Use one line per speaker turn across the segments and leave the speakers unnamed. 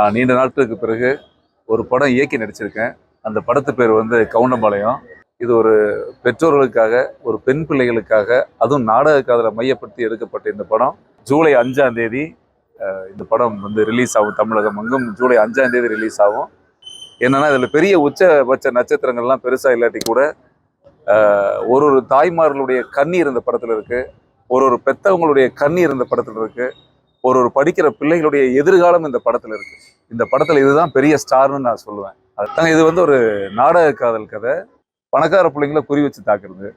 நான் நீண்ட நாட்களுக்கு பிறகு ஒரு படம் இயக்கி நடிச்சிருக்கேன். அந்த படத்து பேர் வந்து கவுண்டம்பாளையம். இது ஒரு பெற்றோர்களுக்காக ஒரு பெண் பிள்ளைகளுக்காக அதுவும் நாடக காதலை மையப்படுத்தி எடுக்கப்பட்ட இந்த படம். ஜூலை அஞ்சாம் தேதி இந்த படம் வந்து ரிலீஸ் ஆகும் தமிழகம் அங்கும். ஜூலை அஞ்சாம் தேதி ரிலீஸ் ஆகும். என்னென்னா இதில் பெரிய உச்சபட்ச நட்சத்திரங்கள்லாம் பெருசாக இல்லாட்டி கூட ஒரு ஒரு தாய்மார்களுடைய கண்ணீர் இந்த படத்தில் இருக்குது ஒரு ஒரு பெத்தவங்களுடைய கண்ணீர் இந்த படத்தில் இருக்குது ஒரு ஒரு படிக்கிற பிள்ளைகளுடைய எதிர்காலம் இந்த படத்தில் இருக்கு. இந்த படத்தில் இதுதான் பெரிய ஸ்டார்னு நான் சொல்லுவேன். அதுதாங்க இது வந்து ஒரு நாடக காதல் கதை. பணக்கார பிள்ளைங்களை குறி வச்சு தாக்குறது.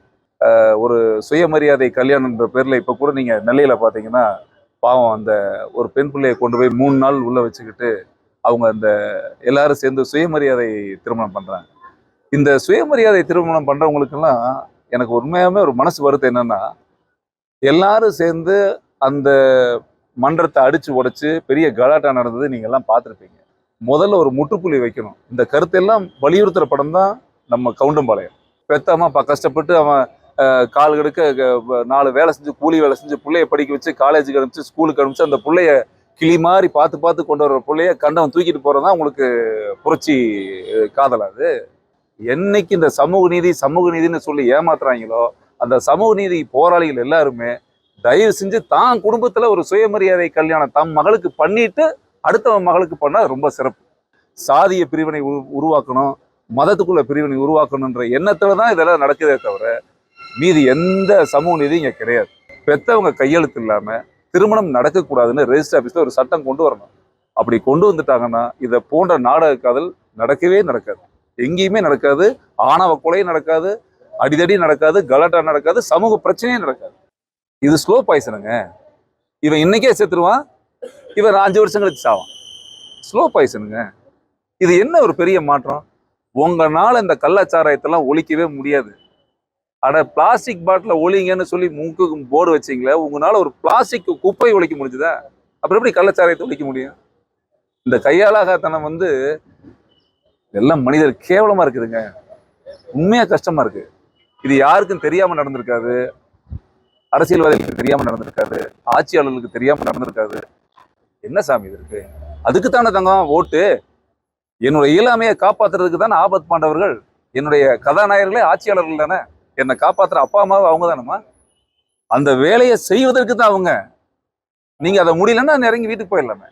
ஒரு சுயமரியாதை கல்யாணம்ன்ற பேரில் இப்போ கூட நீங்கள் நெல்லையில் பார்த்தீங்கன்னா பாவம் அந்த ஒரு பெண் பிள்ளையை கொண்டு போய் மூணு நாள் உள்ளே வச்சுக்கிட்டு அவங்க அந்த எல்லாரும் சேர்ந்து சுயமரியாதை திருமணம் பண்ணுறாங்க இந்த சுயமரியாதை திருமணம் பண்ணுறவங்களுக்கெல்லாம் எனக்கு உண்மையாகவே ஒரு மனசு வருத்தம் என்னென்னா எல்லாரும் சேர்ந்து அந்த மன்றத்தை அடிச்சு உடைச்சு பெரிய கலாட்டா நடந்தது நீங்க எல்லாம் பார்த்துருப்பீங்க. முதல்ல ஒரு முற்றுப்புள்ளி வைக்கணும். இந்த கருத்தெல்லாம் வலியுறுத்துற படம் தான் நம்ம கவுண்டம்பாளையம். பெத்தம்மா அப்பா கஷ்டப்பட்டு அவன் கால் கெடுக்க நாலு வேலை செஞ்சு கூலி வேலை செஞ்சு பிள்ளைய படிக்க வச்சு காலேஜுக்கு அனுப்பிச்சு ஸ்கூலுக்கு அனுப்பிச்சு அந்த பிள்ளைய கிளி மாதிரி பார்த்து பார்த்து கொண்டு வர பிள்ளைய கண்டவன் தூக்கிட்டு போறதுதான் உங்களுக்கு புரட்சி காதல் அது. என்னைக்கு இந்த சமூக நீதி சமூக நீதின்னு சொல்லி ஏமாத்துறாங்களோ அந்த சமூக நீதி போராளிகள் எல்லாருமே தயவு செஞ்சு தான் குடும்பத்துல ஒரு சுயமரியாதை கல்யாணம் தம் மகளுக்கு பண்ணிட்டு அடுத்தவன் மகளுக்கு பண்ணா ரொம்ப சிறப்பு. சாதிய பிரிவினை உரு- உருவாக்கணும் மதத்துக்குள்ள பிரிவினை உருவாக்கணுன்ற எண்ணத்துல தான் இதெல்லாம் நடக்குதே தவிர மீதி எந்த சமூக நீதி இங்க கிடையாது. பெத்தவங்க கையெழுத்து இல்லாம திருமணம் நடக்கக்கூடாதுன்னு ரெஜிஸ்டர் ஆஃபீஸில் ஒரு சட்டம் கொண்டு வரணும். அப்படி கொண்டு வந்துட்டாங்கன்னா இதை போன்ற நாடக காதல் நடக்கவே நடக்காது. எங்கேயுமே நடக்காது. ஆணவ கொலையும் நடக்காது. அடிதடி நடக்காது. கலாட்டா நடக்காது. சமூக பிரச்சனையும் நடக்காது. இது ஸ்லோ பாய்சனுங்க இவன் இன்னைக்கே செத்துருவான். இவன் அஞ்சு வருஷம் கழிச்சு சாவான். ஸ்லோ பாய்சனுங்க இது என்ன ஒரு பெரிய மாற்றம்? உங்களால் இந்த கள்ளச்சாராயத்தெல்லாம் ஒழிக்கவே முடியாது. அட பிளாஸ்டிக் பாட்டில் ஒழிங்கன்னு சொல்லி மூக்கு போர்டு வச்சிங்களே உங்களால் ஒரு பிளாஸ்டிக் குப்பை ஒழிக்க முடிஞ்சுதா? அப்புறம் எப்படி கள்ளச்சாராயத்தை ஒழிக்க முடியும்? இந்த கையாளாகத்தனம் வந்து எல்லாம் மனிதர் கேவலமாக இருக்குதுங்க. உண்மையாக கஷ்டமாக இருக்குது இது யாருக்கும் தெரியாமல் நடந்திருக்காது. அரசியல்வாதிகளுக்கு தெரியாம நடந்திருக்காது ஆட்சியாளர்களுக்கு தெரியாம நடந்திருக்காது என்ன சாமி இது இருக்கு? அதுக்கு தானே தங்கம் ஓட்டு? என்னுடைய இயலாமையை காப்பாத்துறதுக்கு தானே ஆபத் பாண்டவர்கள்? என்னுடைய கதாநாயகர்களே ஆட்சியாளர்கள் தானே? என்னை காப்பாத்துற அப்பா அம்மாவும் அவங்க தானேம்மா? அந்த வேலையை செய்வதற்கு தான் அவங்க. நீங்க அதை முடியலன்னா இறங்கி வீட்டுக்கு போயிடலாமே.